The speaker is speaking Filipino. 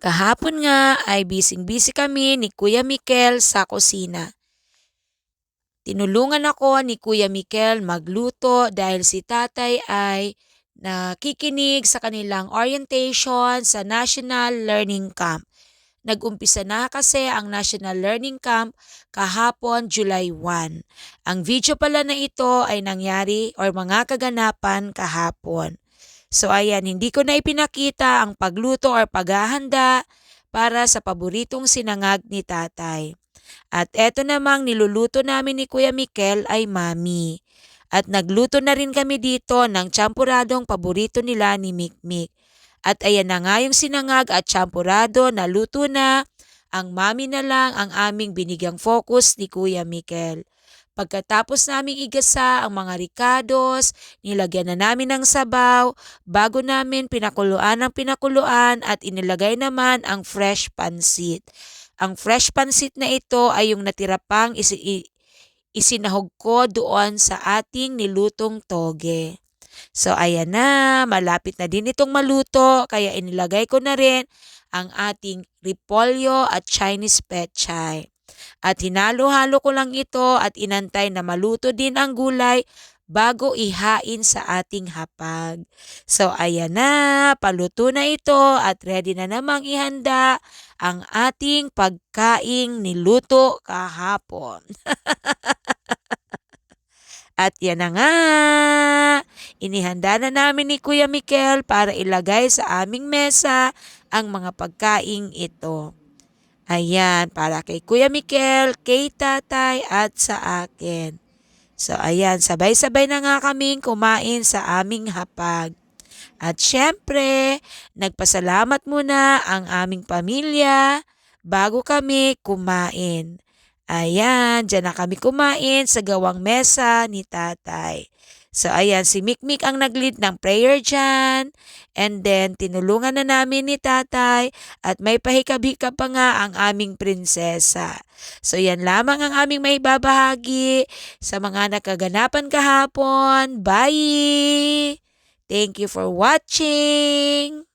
Kahapon nga ay bising-busy kami ni Kuya Mikel sa kusina. Tinulungan ako ni Kuya Mikel magluto dahil si tatay ay nakikinig sa kanilang orientation sa National Learning Camp. Nag-umpisa na kasi ang National Learning Camp kahapon July 1. Ang video pala na ito ay nangyari or mga kaganapan kahapon. So ayan, hindi ko na ipinakita ang pagluto or paghahanda para sa paboritong sinangag ni tatay. At eto namang niluluto namin ni Kuya Mikel ay mami. At nagluto na rin kami dito ng champuradong paborito nila ni Mikmik. At ayan na nga yung sinangag at champurado, naluto na. Ang mami na lang ang aming binigyang focus ni Kuya Mikel. Pagkatapos naming igasa ang mga ricados, nilagyan na namin ng sabaw, bago namin pinakuluan ng pinakuluan at inilagay naman ang fresh pansit. Ang fresh pansit na ito ay yung natira pang isi- isinahog ko doon sa ating nilutong toge. So ayan na, malapit na din itong maluto kaya inilagay ko na rin ang ating repolyo at Chinese pechay. At hinalo-halo ko lang ito at inantay na maluto din ang gulay bago ihain sa ating hapag. So ayan na, paluto na ito at ready na namang ihanda ang ating pagkaing niluto kahapon. At yan na nga, inihanda na namin ni Kuya Mikel para ilagay sa aming mesa ang mga pagkaing ito. Ayan, para kay Kuya Mikel, kay tatay at sa akin. So ayan, sabay-sabay na nga kaming kumain sa aming hapag. At syempre, nagpasalamat muna ang aming pamilya bago kami kumain. Ayan, dyan na kami kumain sa gawang mesa ni tatay. So ayan, si Mikmik ang nag-lead ng prayer dyan. And then, tinulungan na namin ni tatay at may pahikab-hikab pa nga ang aming prinsesa. So yan lamang ang aming may babahagi sa mga nakaganapan kahapon. Bye! Thank you for watching!